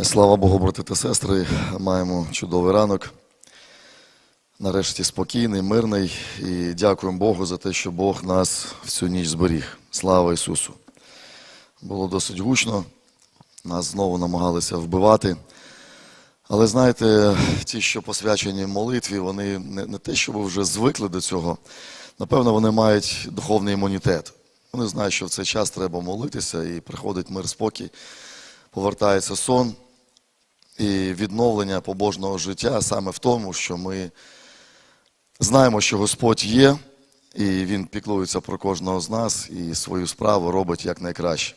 Слава Богу, брати та сестри, маємо чудовий ранок. Нарешті спокійний, мирний. І дякуємо Богу за те, що Бог нас в цю ніч зберіг. Слава Ісусу! Було досить гучно, нас знову намагалися вбивати. Але знаєте, ті, що посвячені молитві, вони не, не те, щоб вже звикли до цього. Напевно, вони мають духовний імунітет. Вони знають, що в цей час треба молитися і приходить мир, спокій, повертається сон і відновлення побожного життя саме в тому, що ми знаємо, що Господь є, і Він піклується про кожного з нас і свою справу робить якнайкраще.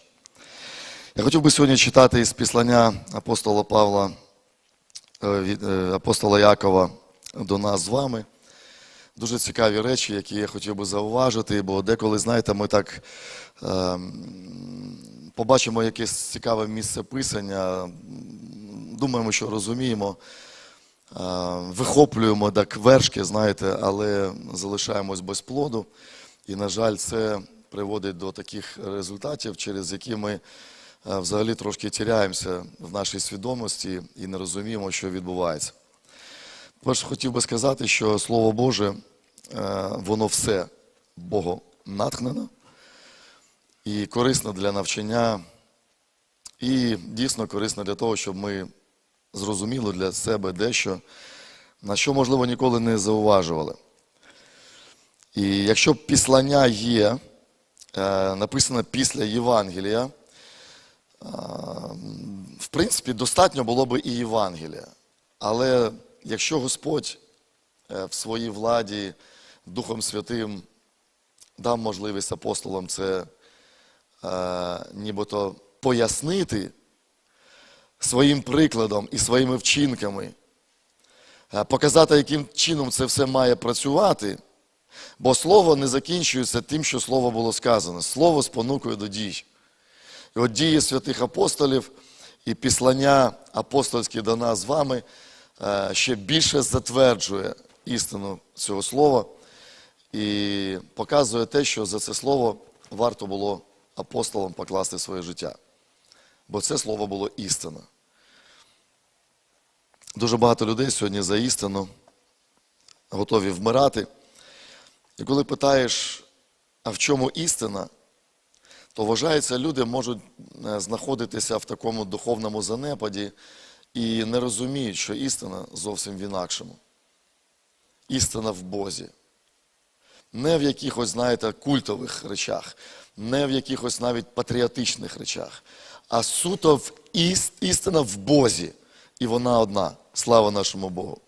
Я хотів би сьогодні читати із післання апостола Павла, е, е, апостола Якова до нас з вами. Дуже цікаві речі, які я хотів би зауважити, бо деколи, знаєте, ми так е, побачимо якесь цікаве місце писання, думаємо, що розуміємо, е, вихоплюємо так вершки, знаєте, але залишаємось без плоду. І, на жаль, це приводить до таких результатів, через які ми е, взагалі трошки тіряємося в нашій свідомості і не розуміємо, що відбувається. Перше, хотів би сказати, що Слово Боже, е, воно все Богом натхнено і корисно для навчання, і дійсно корисно для того, щоб ми зрозуміли для себе дещо, на що, можливо, ніколи не зауважували. І якщо післання є, е, написано після Євангелія, е, в принципі, достатньо було би і Євангелія. Але якщо Господь е, в своїй владі Духом Святим дав можливість апостолам це е, нібито пояснити своїм прикладом і своїми вчинками, е, показати, яким чином це все має працювати, бо слово не закінчується тим, що слово було сказано. Слово спонукує до дій. І от дії святих апостолів і післання апостольські до нас з вами ще більше затверджує істину цього слова і показує те, що за це слово варто було апостолам покласти своє життя. Бо це слово було істина. Дуже багато людей сьогодні за істину готові вмирати. І коли питаєш, а в чому істина, то вважається, люди можуть е, знаходитися в такому духовному занепаді і не розуміють, що істина зовсім в інакшому. Істина в Бозі. Не в якихось, знаєте, культових речах, не в якихось навіть патріотичних речах, а суто в іс- істина в Бозі. І вона одна. Слава нашому Богу.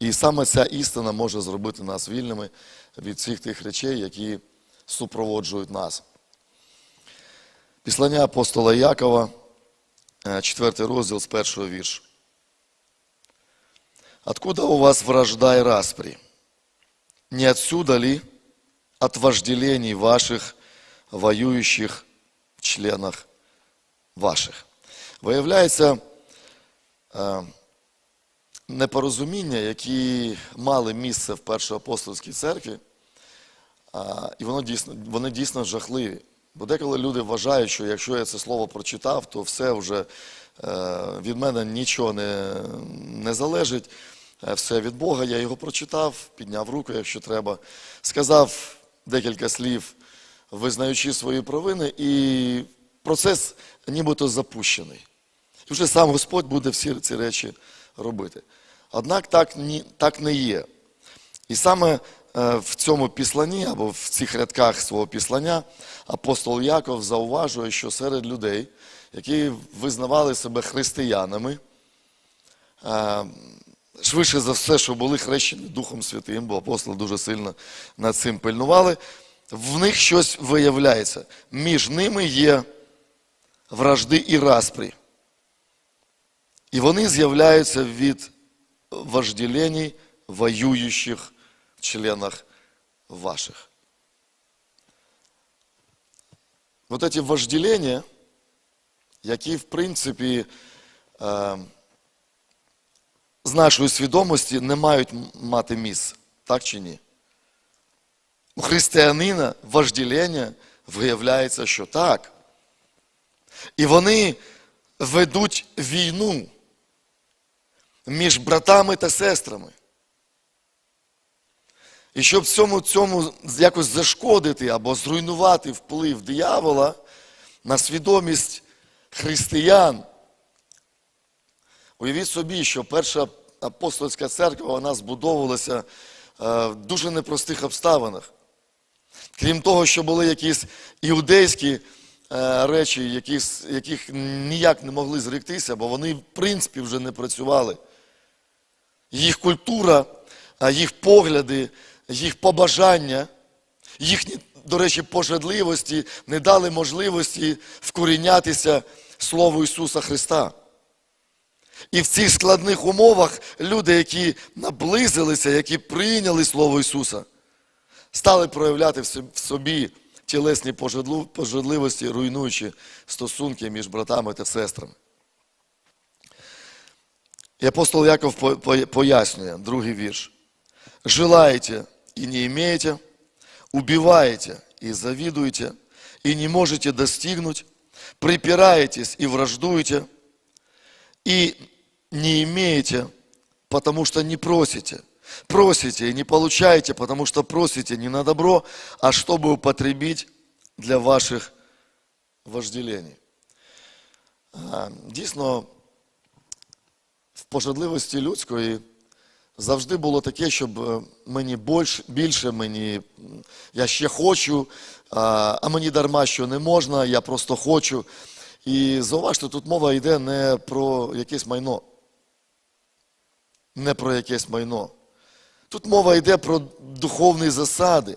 І саме ця істина може зробити нас вільними від всіх тих речей, які супроводжують нас. Післання апостола Якова, 4 розділ з першого віршу. Откуда у вас вражда и распри? Не отсюда ли от вожделений ваших, воюющих в членах ваших? Виявляється, е, непорозуміння, які мали місце в Першоапостольській церкві, і воно дійсно, вони дійсно жахливі. Бо деколи люди вважають, що якщо я це слово прочитав, то все вже е, від мене нічого не, не залежить, е, все від Бога. Я його прочитав, підняв руку, якщо треба, сказав декілька слів, визнаючи свої провини, і процес нібито запущений. І вже сам Господь буде всі ці речі робити. Однак так, так не є. І саме в цьому післанні або в цих рядках свого післання апостол Яков зауважує, що серед людей, які визнавали себе християнами, е, швидше за все, що були хрещені Духом Святим, бо апостоли дуже сильно над цим пильнували, в них щось виявляється. Між ними є вражди і распрі. І вони з'являються від вожделений воюючих членах ваших. Вот эти вожделения, які, в принципі, е, з нашої свідомості не мають мати місце, так чи ні? У християнина вожделення виявляється, що так. І вони ведуть війну між братами та сестрами. І щоб цьому, цьому якось зашкодити або зруйнувати вплив диявола на свідомість християн, уявіть собі, що перша апостольська церква вона збудовувалася е, в дуже непростих обставинах. Крім того, що були якісь іудейські е, речі, яких, яких ніяк не могли зректися, бо вони, в принципі, вже не працювали. Їх культура, їх погляди, їх побажання, їхні, до речі, пожадливості не дали можливості вкорінятися Слову Ісуса Христа. І в цих складних умовах люди, які наблизилися, які прийняли Слово Ісуса, стали проявляти в собі- тілесні пожадливості, руйнуючи стосунки між братами та сестрами. І апостол Яков по- по- пояснює, другий вірш. «Желаете и не имеете, убиваете и завидуете, и не можете достигнуть, припираетесь и враждуете, и не имеете, потому что не просите. Просите и не получаете, потому что просите не на добро, а чтобы употребить для ваших вожделений. А, Дійсно, в пожадливості людської Завжди було таке, щоб е, мені больш- більше, мені, я ще хочу, а а мені дарма що не можна, я просто хочу. І зауважте, тут мова йде не про якесь майно. Не про якесь майно. Тут мова йде про духовні засади.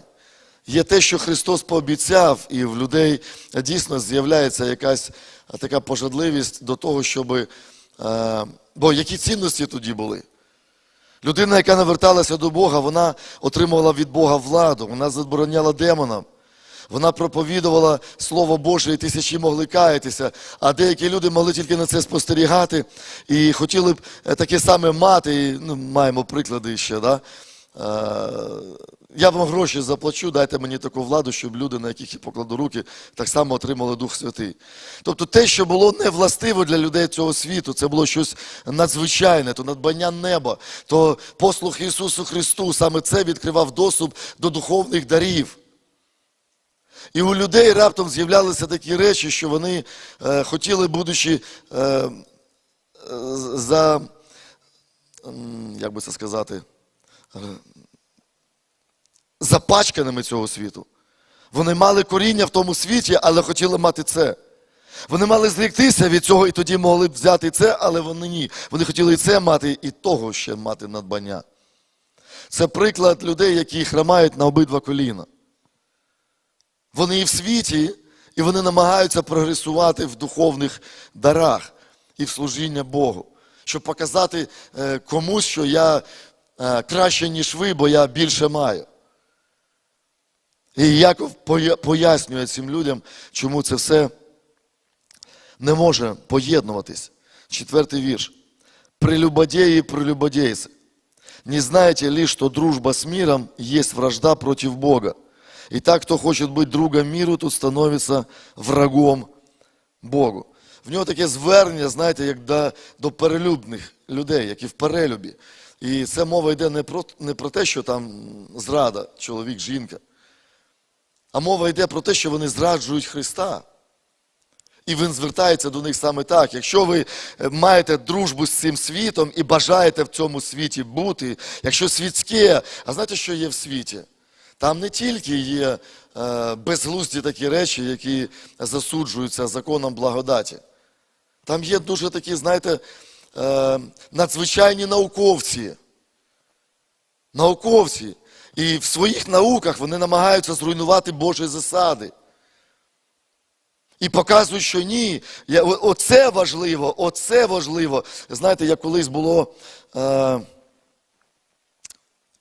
Є те, що Христос пообіцяв, і в людей дійсно з'являється якась така пожадливість до того, щоб. е, Бо які цінності тоді були? Людина, яка наверталася до Бога, вона отримувала від Бога владу, вона забороняла демонам. Вона проповідувала Слово Боже, і тисячі могли каятися, а деякі люди могли тільки на це спостерігати і хотіли б е, таке саме мати. І, ну, маємо приклади ще. Да? Е, Я вам гроші заплачу, дайте мені таку владу, щоб люди, на яких я покладу руки, так само отримали Дух Святий. Тобто те, що було не властиво для людей цього світу, це було щось надзвичайне, то надбання неба, то послух Ісусу Христу, саме це відкривав доступ до духовних дарів. І у людей раптом з'являлися такі речі, що вони е, хотіли, будучи е, е, за, м, як би це сказати, е, запачканими цього світу. Вони мали коріння в тому світі, але хотіли мати це. Вони мали зріктися від цього і тоді могли б взяти це, але вони ні. Вони хотіли і це мати, і того ще мати надбання. Це приклад людей, які хромають на обидва коліна. Вони і в світі, і вони намагаються прогресувати в духовних дарах і в служіння Богу, щоб показати е, комусь, що я е, краще, ніж ви, бо я більше маю. І Яков пояснює цим людям, чому це все не може поєднуватись. Четвертий вірш. Прелюбодеи и не знаете ли, что дружба с миром есть вражда против Бога? И так, кто хочет быть другом миру, тут становится врагом Богу. В нього таке звернення, знаєте, як до, до перелюбних людей, які в перелюбі. І це мова йде не про, не про те, що там зрада, чоловік, жінка, а мова йде про те, що вони зраджують Христа. І він звертається до них саме так. Якщо ви е, маєте дружбу з цим світом і бажаєте в цьому світі бути, якщо світське, а знаєте, що є в світі? Там не тільки є е, безглузді такі речі, які засуджуються законом благодаті. Там є дуже такі, знаєте, надзвичайні науковці. Науковці. І в своїх науках вони намагаються зруйнувати Божі засади. І показують, що ні, оце важливо, оце важливо. Знаєте, як колись було е,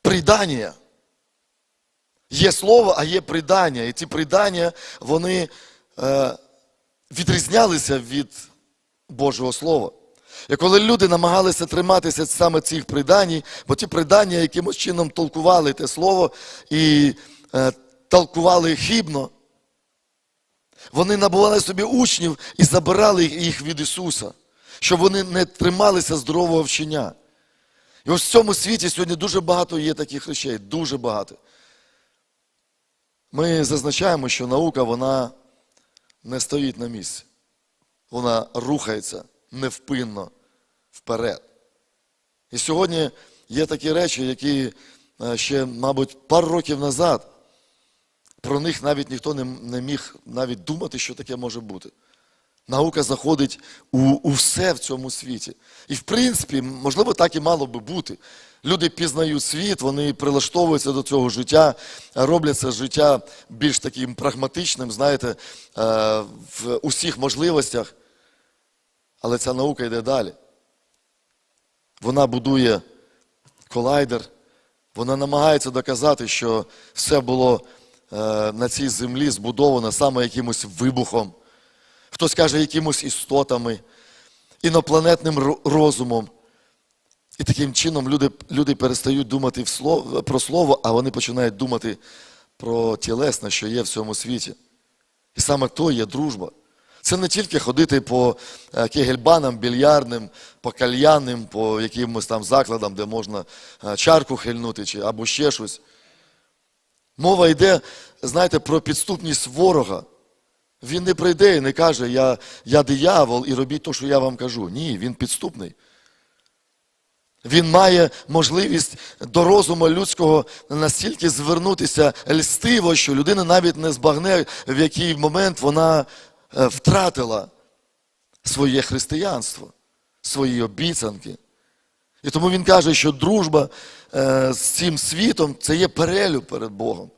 придання. Є слово, а є придання. І ці придання, вони е, відрізнялися від Божого Слова. І коли люди намагалися триматися саме цих приданій, бо ті придання якимось чином толкували те слово і е, толкували хібно, вони набували собі учнів і забирали їх від Ісуса. щоб вони не трималися здорового вчення. І ось в цьому світі сьогодні дуже багато є таких речей, дуже багато. Ми зазначаємо, що наука вона не стоїть на місці. Вона рухається невпинно вперед. І сьогодні є такі речі, які е, ще, мабуть, пару років назад про них навіть ніхто не, не міг навіть думати, що таке може бути. Наука заходить у, у все в цьому світі. І, в принципі, можливо, так і мало би бути. Люди пізнають світ, вони прилаштовуються до цього життя, роблять це життя більш таким прагматичним, знаєте, е, в усіх можливостях. Але ця наука йде далі. Вона будує колайдер, вона намагається доказати, що все було е, на цій землі збудовано саме якимось вибухом, хтось каже, якимось істотами, інопланетним розумом. І таким чином люди, люди перестають думати в слово, про слово, а вони починають думати про тілесне, що є в цьому світі. І саме то є дружба. Це не тільки ходити по е, кегельбанам, більярдним, по кальянним, по якимось там закладам, де можна е, чарку хильнути чи або ще щось. Мова йде, знаєте, про підступність ворога. Він не прийде і не каже, я, я диявол і робіть те, що я вам кажу. Ні, він підступний. Він має можливість до розуму людського настільки звернутися льстиво, що людина навіть не збагне, в який момент вона втратила своє християнство, свої обіцянки. І тому він каже, що дружба е, з цим світом це є перелюб перед Богом.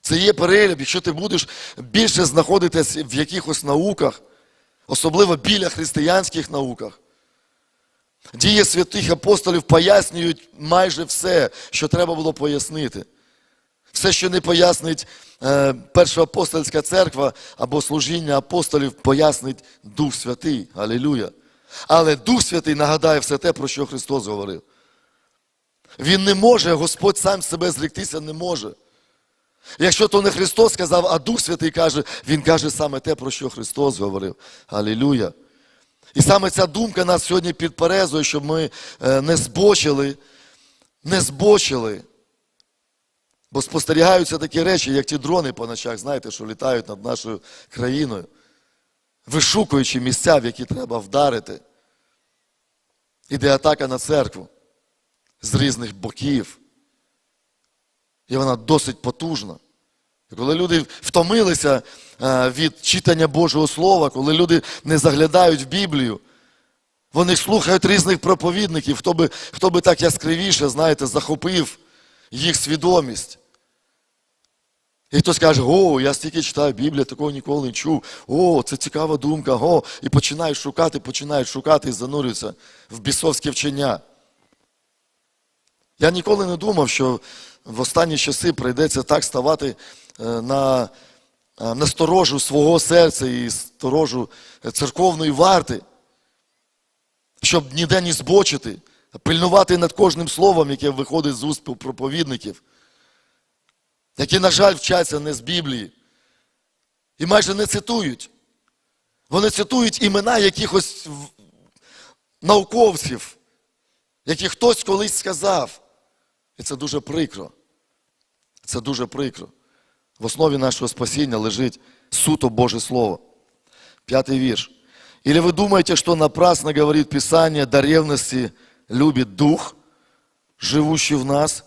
Це є перелюб, якщо ти будеш більше знаходитись в якихось науках, особливо біля християнських науках. Дії святих апостолів пояснюють майже все, що треба було пояснити. Все, що не пояснить е, перша апостольська церква або служіння апостолів, пояснить Дух Святий. Алілюя. Але Дух Святий нагадає все те, про що Христос говорив. Він не може, Господь сам себе зректися не може. Якщо то не Христос сказав, а Дух Святий каже, Він каже саме те, про що Христос говорив. Алілюя. І саме ця думка нас сьогодні підперезує, щоб ми е, не збочили, не збочили. Бо спостерігаються такі речі, як ті дрони по ночах, знаєте, що літають над нашою країною, вишукуючи місця, в які треба вдарити. Іде атака на церкву з різних боків. І вона досить потужна. І коли люди втомилися е, від читання Божого Слова, коли люди не заглядають в Біблію, вони слухають різних проповідників, хто би, хто би так яскравіше, знаєте, захопив їх свідомість. І хтось каже, о, я стільки читаю Біблію, такого ніколи не чув. О, це цікава думка, о, і починають шукати, починають шукати і занурюються в бісовське вчення. Я ніколи не думав, що в останні часи прийдеться так ставати е, на, е, на сторожу свого серця і сторожу церковної варти, щоб ніде не збочити, пильнувати над кожним словом, яке виходить з уст проповідників, які, на жаль, вчаться не з Біблії і майже не цитують. Вони цитують імена якихось науковців, які хтось колись сказав. І це дуже прикро. Це дуже прикро. В основі нашого спасіння лежить суто Боже Слово. Пятый вірш. Или вы думаете, что напрасно говорит Писание, до ревности любит Дух, живущий в нас,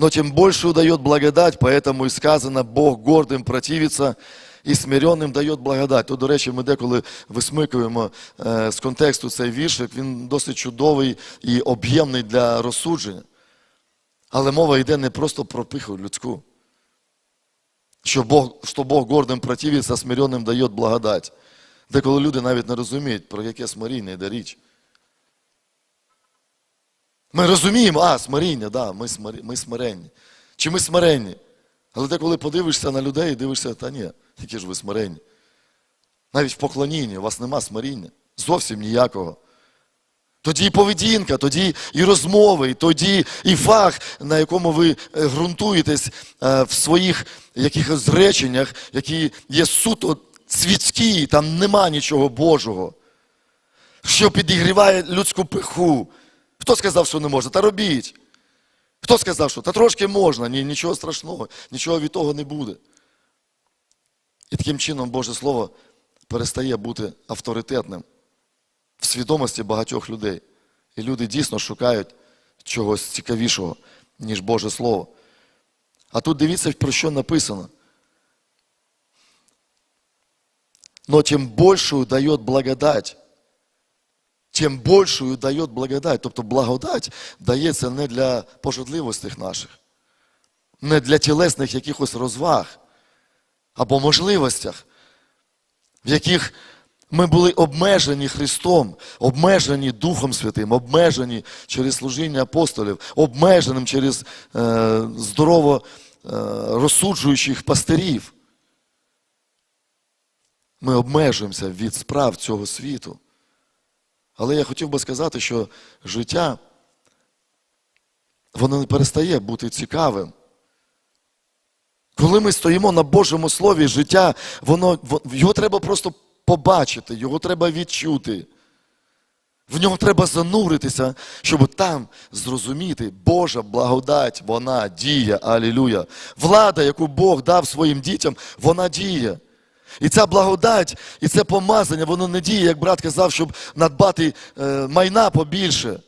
но тем больше удает благодать, поэтому и сказано, Бог гордым противится і смиренним дає благодать. То, до речі, ми деколи висмикуємо е, з контексту цей віршик, він досить чудовий і об'ємний для розсудження. Але мова йде не просто про пиху людську. Що Бог, що Бог гордим противиться, смиренним дає благодать. Деколи люди навіть не розуміють, про яке смиріння йде річ. Ми розуміємо, а, смиріння, да, ми, смирі, ми смиренні. Чи ми смиренні? Але деколи подивишся на людей і дивишся, та ні, які ж ви смиренні. Навіть в поклонінні у вас нема смиріння. Зовсім ніякого. Тоді і поведінка, тоді і розмови, і тоді і фах, на якому ви е, ґрунтуєтесь е, в своїх якихось реченнях, які є суто світські, там нема нічого Божого. що підігріває людську пиху. Хто сказав, що не можна? Та робіть. Хто сказав, що та трошки можна, ні, нічого страшного, нічого від того не буде. І таким чином Боже Слово перестає бути авторитетним в свідомості багатьох людей. І люди дійсно шукають чогось цікавішого, ніж Боже Слово. А тут дивіться, про що написано. Но тем большую дает благодать. Тим большую дає благодать. Тобто благодать дається не для пожадливостей наших, не для тілесних якихось розваг або можливостях, в яких ми були обмежені Христом, обмежені Духом Святим, обмежені через служіння апостолів, обмеженим через е, здорово е, розсуджуючих пастирів. Ми обмежуємося від справ цього світу. Але я хотів би сказати, що життя, воно не перестає бути цікавим. Коли ми стоїмо на Божому Слові, життя, воно, його треба просто побачити, його треба відчути. В нього треба зануритися, щоб там зрозуміти, Божа благодать, вона діє, алілюя. Влада, яку Бог дав своїм дітям, вона діє. І ця благодать, і це помазання, воно не діє, як брат казав, щоб надбати е, майна побільше.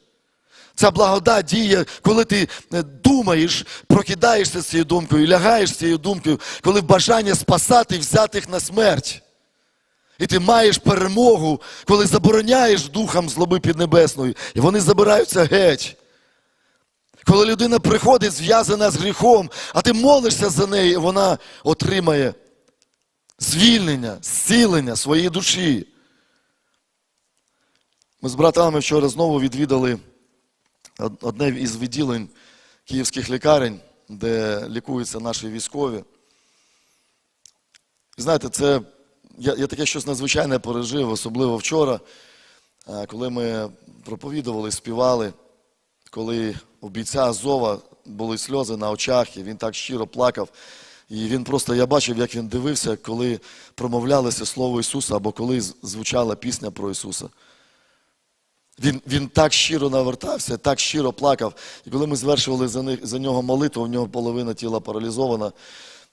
Ця благодать діє, коли ти е, думаєш, прокидаєшся з цією думкою, лягаєш з цією думкою, коли бажання спасати взятих на смерть. І ти маєш перемогу, коли забороняєш духам злоби піднебесної, і вони забираються геть. Коли людина приходить зв'язана з гріхом, а ти молишся за неї, вона отримає звільнення, зцілення своєї душі. Ми з братами вчора знову відвідали одне із відділень київських лікарень, де лікуються наші військові. І знаєте, це я, я таке щось надзвичайне пережив, особливо вчора, е, коли ми проповідували, співали, коли у бійця Азова були сльози на очах, і він так щиро плакав. І він просто, я бачив, як він дивився, коли промовлялося Слово Ісуса, або коли звучала пісня про Ісуса. Він, він так щиро навертався, так щиро плакав. І коли ми звершували за, них, за нього молитву, у нього половина тіла паралізована,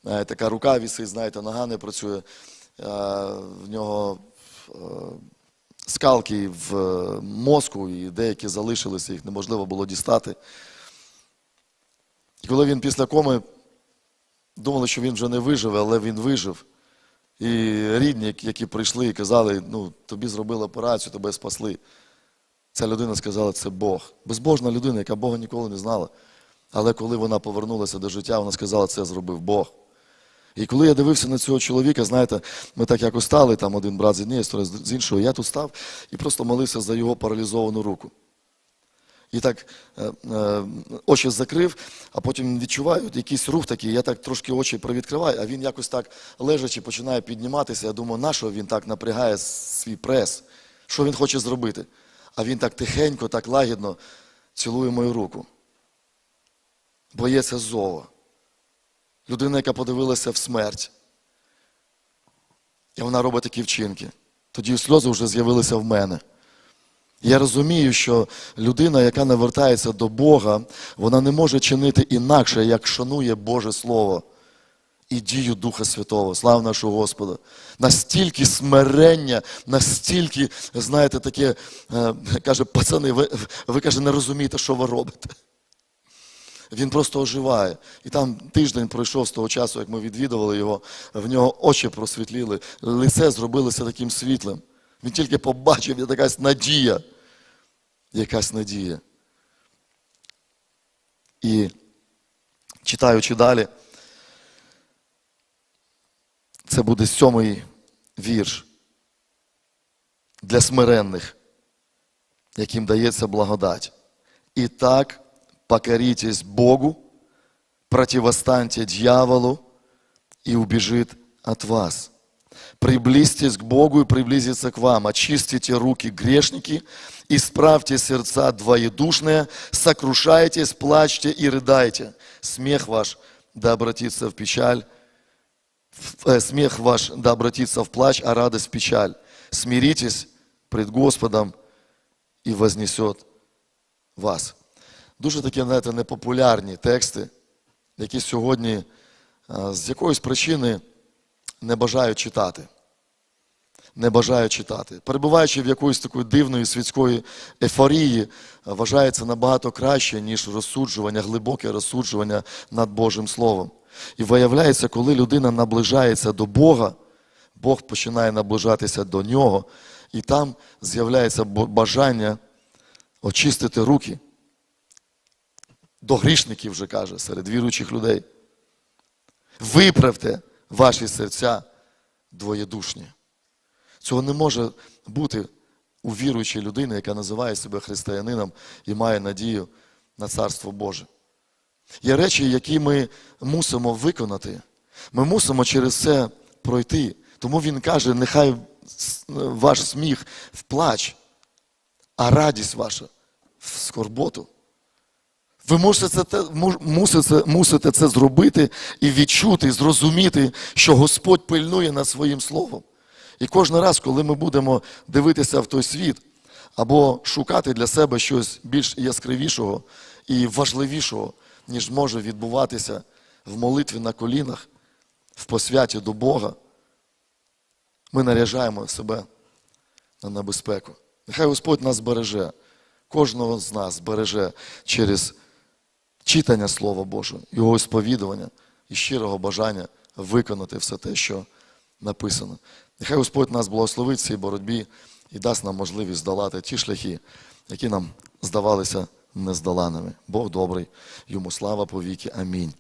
е, така рука вісить, знаєте, нога не працює. Е, В нього е, скалки в мозку, і деякі залишилися, їх неможливо було дістати. І коли він після коми думали, що він вже не виживе, але він вижив. І рідні, які прийшли і казали, ну, тобі зробили операцію, тебе спасли. Ця людина сказала, це Бог. Безбожна людина, яка Бога ніколи не знала. Але коли вона повернулася до життя, вона сказала, це зробив Бог. І коли я дивився на цього чоловіка, знаєте, ми так якось стали, там один брат з однієї сторони, з іншого, я тут став і просто молився за його паралізовану руку. І так е, е, очі закрив, а потім відчуваю якийсь рух такий, я так трошки очі привідкриваю, а він якось так лежачи починає підніматися. Я думаю, на що він так напрягає свій прес? Що він хоче зробити? А він так тихенько, так лагідно цілує мою руку. Боєць Азова. Людина, яка подивилася в смерть. І вона робить такі вчинки. Тоді сльози вже з'явилися в мене. Я розумію, що людина, яка навертається до Бога, вона не може чинити інакше, як шанує Боже Слово і дію Духа Святого. Слава нашого Господа. Настільки смирення, настільки, знаєте, таке, е, каже, пацани, ви, ви каже, не розумієте, що ви робите. Він просто оживає. І там тиждень пройшов з того часу, як ми відвідували його, в нього очі просвітліли, лице зробилося таким світлим. Він тільки побачив, є якась надія. Якась надія. І читаючи далі, це буде сьомий вірш для смиренних, яким дається благодать. І так покоритесь Богу, противостаньте дьяволу, и убежит от вас. Приблизьтесь к Богу и приблизится к вам. Очистите руки грешники, исправьте сердца двоедушные, сокрушайтесь, плачьте и рыдайте. Смех ваш да обратится в печаль, в- э, смех ваш да обратится в плач, а радость в печаль. Смиритесь пред Господом, і вознесет вас. Дуже такі, знаєте, непопулярні тексти, які сьогодні а, з якоїсь причини Не бажають читати. Не бажають читати. Перебуваючи в якоїсь такої дивної світської ефорії, вважається набагато краще, ніж розсуджування, глибоке розсуджування над Божим Словом. І виявляється, коли людина наближається до Бога, Бог починає наближатися до нього, і там з'являється бажання очистити руки. До грішників вже каже, серед віруючих людей. Виправте ваші серця двоєдушні. Цього не може бути у віруючій людини, яка називає себе християнином і має надію на Царство Боже. Є речі, які ми мусимо виконати. Ми мусимо через це пройти. Тому він каже, нехай ваш сміх в плач, а радість ваша в скорботу. Ви мусите, це- му- мусите, мусите це зробити і відчути, і зрозуміти, що Господь пильнує над своїм словом. І кожен раз, коли ми будемо дивитися в той світ або шукати для себе щось більш яскравішого і важливішого, ніж може відбуватися в молитві на колінах, в посвяті до Бога, ми наряжаємо себе на небезпеку. Нехай Господь нас береже, кожного з нас береже через читання Слова Божого, його сповідування і щирого бажання виконати все те, що написано. Нехай Господь нас благословить в цій боротьбі і дасть нам можливість здолати ті шляхи, які нам здавалися нездоланими. Бог добрий, йому слава повіки. Амінь.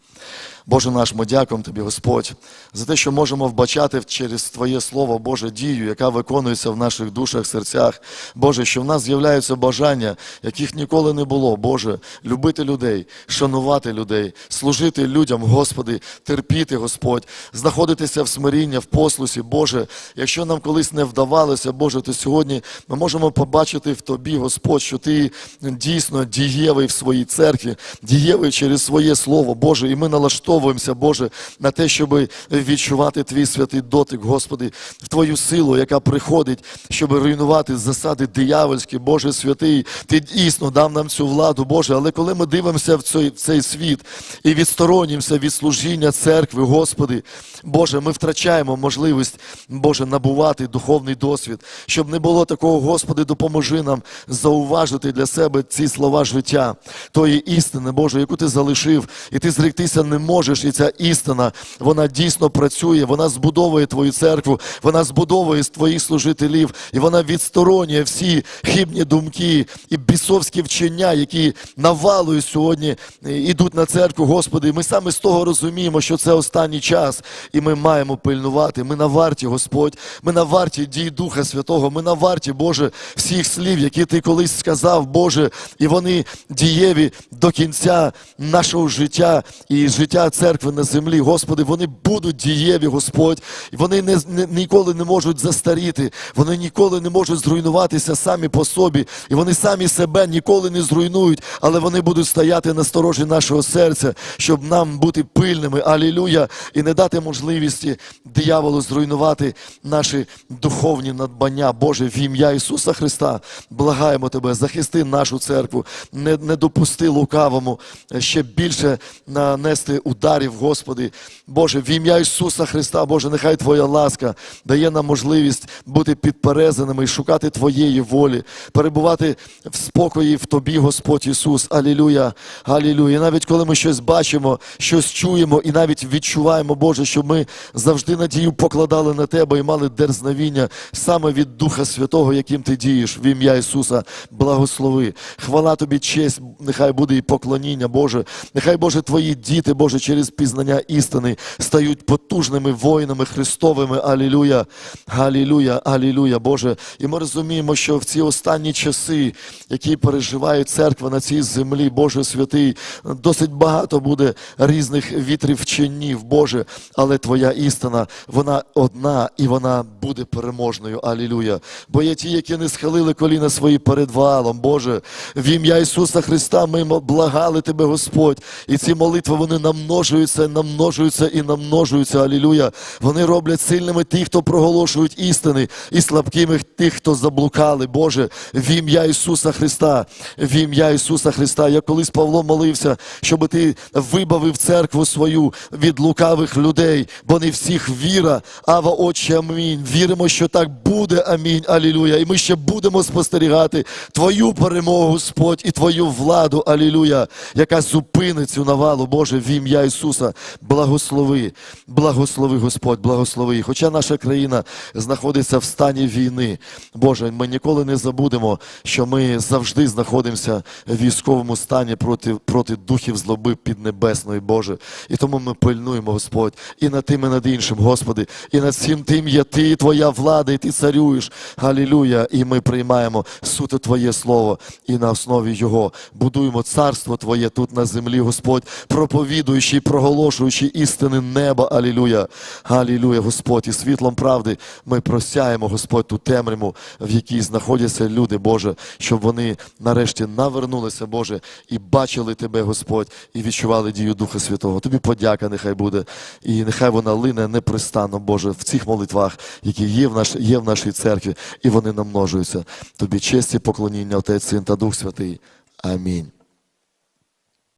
Боже наш, ми дякуємо Тобі, Господь, за те, що можемо вбачати через Твоє Слово, Боже, дію, яка виконується в наших душах, серцях. Боже, що в нас з'являються бажання, яких ніколи не було. Боже, любити людей, шанувати людей, служити людям, Господи, терпіти, Господь, знаходитися в смиріння, в послусі. Боже, якщо нам колись не вдавалося, Боже, то сьогодні ми можемо побачити в Тобі, Господь, що Ти дійсно дієвий в своїй церкві, дієвий через своє Слово, Боже, і ми налаштовуємося, Боже, на те, щоб відчувати Твій святий дотик, Господи, в Твою силу, яка приходить, щоб руйнувати засади диявольські, Боже святий, Ти дійсно дав нам цю владу, Боже, але коли ми дивимося в цей, в цей світ і відсторонімося від служіння церкви, Господи, Боже, ми втрачаємо можливість, Боже, набувати духовний досвід, щоб не було такого, Господи, допоможи нам зауважити для себе ці слова життя, тої істини, Боже, яку ти залишив, і ти зректися не можеш. І ця істина, вона дійсно працює, вона збудовує твою церкву, вона збудовує твоїх служителів, і вона відсторонює всі хибні думки і бісовські вчення, які навалою сьогодні йдуть на церкву, Господи. Ми саме з того розуміємо, що це останній час, і ми маємо пильнувати. Ми на варті, Господь, ми на варті дій Духа Святого, ми на варті, Боже, всіх слів, які ти колись сказав, Боже, і вони дієві до кінця нашого життя і життя церкви на землі. Господи, вони будуть дієві, Господь, вони не, не, ніколи не можуть застаріти, вони ніколи не можуть зруйнуватися самі по собі, і вони самі себе ніколи не зруйнують, але вони будуть стояти на сторожі нашого серця, щоб нам бути пильними, алілюя, і не дати можливості дияволу зруйнувати наші духовні надбання. Боже, в ім'я Ісуса Христа, благаємо Тебе, захисти нашу церкву, не, не допусти лукавому ще більше нанести ударів, Господи. Боже, в ім'я Ісуса Христа, Боже, нехай Твоя ласка дає нам можливість бути підперезаними і шукати Твоєї волі, перебувати в спокої в Тобі, Господь Ісус. Алілюя, алілюя. І навіть коли ми щось бачимо, щось чуємо і навіть відчуваємо, Боже, що ми завжди надію покладали на Тебе і мали дерзновіння саме від Духа Святого, яким Ти дієш, в ім'я Ісуса, благослови. Хвала Тобі, честь, нехай буде і поклоніння, Боже. Нехай, Боже, Твої діти, Боже, через пізнання істини стають потужними воїнами Христовими. Алілюя, алілюя, алілюя, Боже. І ми розуміємо, що в ці останні часи, які переживає церква на цій землі, Боже святий, досить багато буде різних вітрів вченів, Боже, але Твоя істина, вона одна і вона буде переможною. Алілюя. Бо є ті, які не схилили коліна свої перед валом, Боже, в ім'я Ісуса. Христа ми благали Тебе, Господь. І ці молитви вони намножуються, намножуються і намножуються. Алілюя. Вони роблять сильними тих, хто проголошують істини, і слабкими тих, хто заблукали. Боже, в ім'я Ісуса Христа, в ім'я Ісуса Христа. Я колись Павло молився, щоб ти вибавив церкву свою від лукавих людей, бо не всіх віра. Ава, Отче, амінь. Віримо, що так буде. Амінь. Алілюя. І ми ще будемо спостерігати Твою перемогу, Господь, і Твою владу, Алілюя, яка зупинить цю навалу, Боже, в ім'я Ісуса. Благослови, благослови, Господь, благослови. Хоча наша країна знаходиться в стані війни, Боже, ми ніколи не забудемо, що ми завжди знаходимося в військовому стані проти, проти духів злоби піднебесної, Боже. І тому ми пильнуємо, Господь, і над тим, і над іншим, Господи, і над всім тим є Ти, Твоя влада, і Ти царюєш. Галілюя. І ми приймаємо суто Твоє Слово, і на основі Його будуємо царство Твоє тут на землі, Господь, проповідуючи і проголошуючи істини неба. Алілюя. Галілюя, Господь, і світлом правди ми просяємо, Господь, ту темряву, в якій знаходяться люди, Боже, щоб вони нарешті навернулися, Боже, і бачили Тебе, Господь, і відчували дію Духа Святого. Тобі подяка нехай буде, і нехай вона лине непристанно, Боже, в цих молитвах, які є в, наш, є в нашій церкві, і вони намножуються. Тобі честь і поклоніння, Отець, Син та Дух Святий. Амінь.